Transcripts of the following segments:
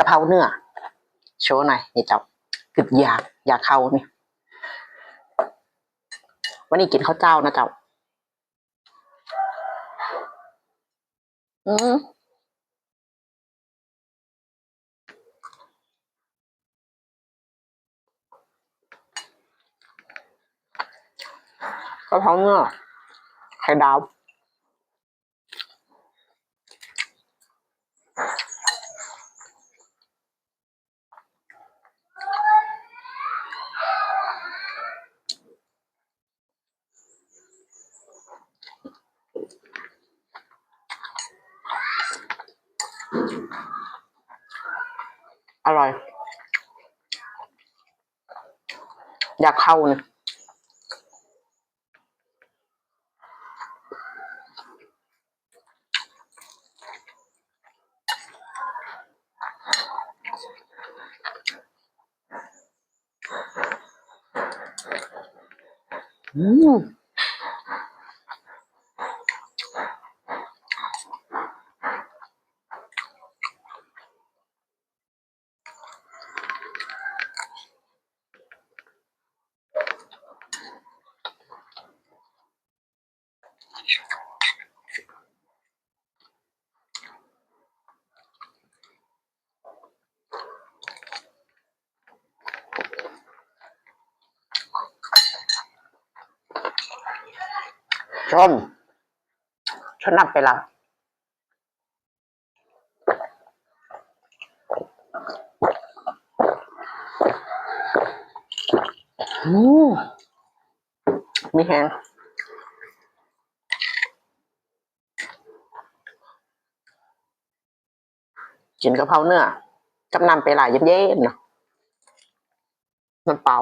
กะเพราเนื้อโชว์หน่อยนี่เจ้ากึดอยากอยากเข้านี่วันนี้กินข้าวเจ้านะเจ้าอืมกะเพราเนื้อไข่ดาว อร่อย อยากเข้าเนี่ยอืม ชนชนนับไปละอืมมีแหง กินกะเพราเนื้อกับน้ำไปหลายเย็นๆเนาะน้ำเปล่า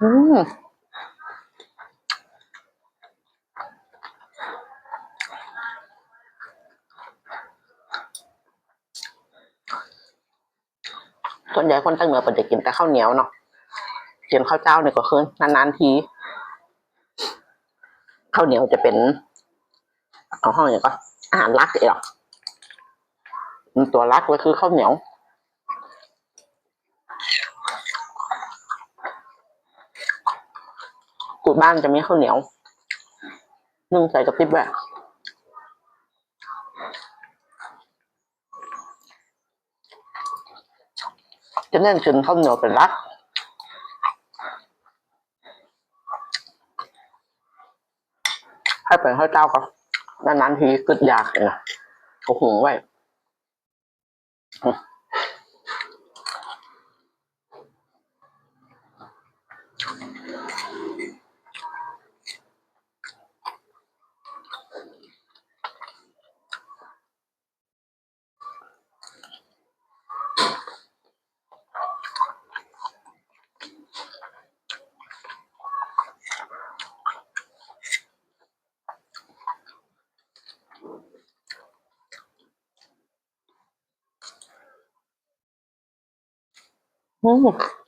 อืม ส่วนใหญ่คนตั้งเหนือเปิดจะกินแต่ข้าวเหนียวเนาะกินข้าวเจ้าเนี่ยก็คือนานๆทีข้าวเหนียวจะเป็นเอาห้องอย่างก็อาหารรักเลยหรอกมันตัวรักเลยคือข้าวเหนียวกูบ้านจะมีข้าวเหนียวนึ่งใส่กระติบแบบ จะเน้นกินข้าวเหนียวเป็นรักให้เป็นข้าวเจ้าก็นานๆทีกึดอยากเองเอาหุงไว้ อื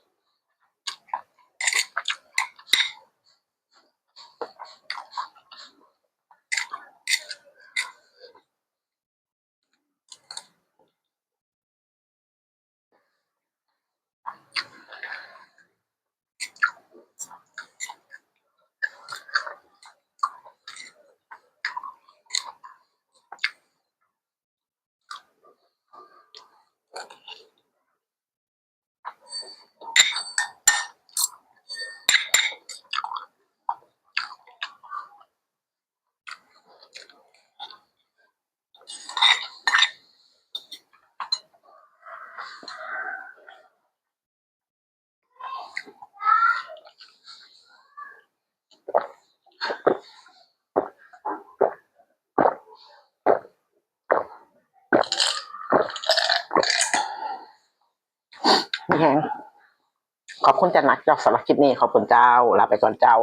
ขอบคุณจันนักเจ้าสำหรับคลิปนี้ขอบคุณเจ้าลาไปก่อนเจ้า